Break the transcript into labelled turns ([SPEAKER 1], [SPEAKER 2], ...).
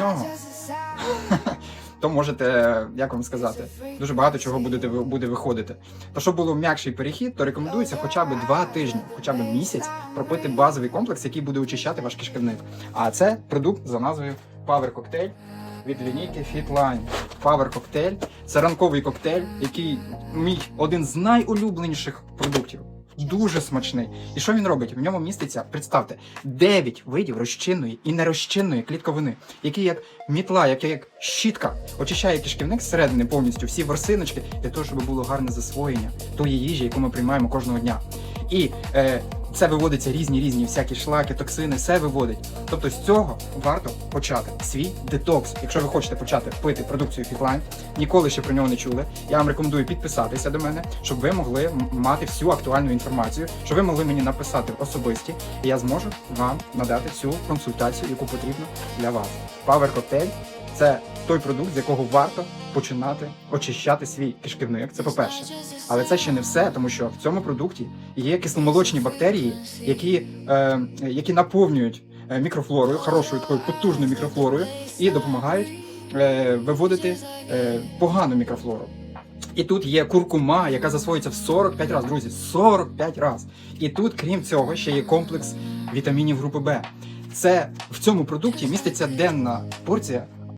[SPEAKER 1] нього, то можете, як вам сказати, дуже багато чого будете буде виходити. То щоб було м'якший перехід, то рекомендується хоча б два тижні, хоча б місяць пропити базовий комплекс, який буде очищати ваш кишківник. А це продукт за назвою Power Cocktail від лінійки Fitline. Power Cocktail – це ранковий коктейль, який мій один з найулюбленіших продуктів. Дуже смачний. І що він робить? В ньому міститься, представте, 9 видів розчинної і нерозчинної клітковини, які як мітла, як, як щітка, очищає кишківник зсередини повністю всі ворсиночки для того, щоб було гарне засвоєння тої їжі, яку ми приймаємо кожного дня. І е, це виводиться різні різні всякі шлаки, токсини, все виводить. Тобто з цього варто почати свій детокс. Якщо ви хочете почати пити продукцію Fitline, ніколи ще про нього не чули. Я вам рекомендую підписатися до мене, щоб ви могли мати всю актуальну інформацію, щоб ви могли мені написати особисті, і я зможу вам надати всю консультацію, яку потрібно для вас. Power Cocktail – це той продукт, з якого варто починати очищати свій кишківник. Це по-перше. Але це ще не все, тому що в цьому продукті є кисломолочні бактерії, які, е, які наповнюють е, мікрофлорою, хорошою такою потужною мікрофлорою, і допомагають е, виводити е, погану мікрофлору. І тут є куркума, яка засвоюється в 45 разів, друзі, 45 разів. І тут, крім цього, ще є комплекс вітамінів групи Б. Це в цьому продукті міститься денна порція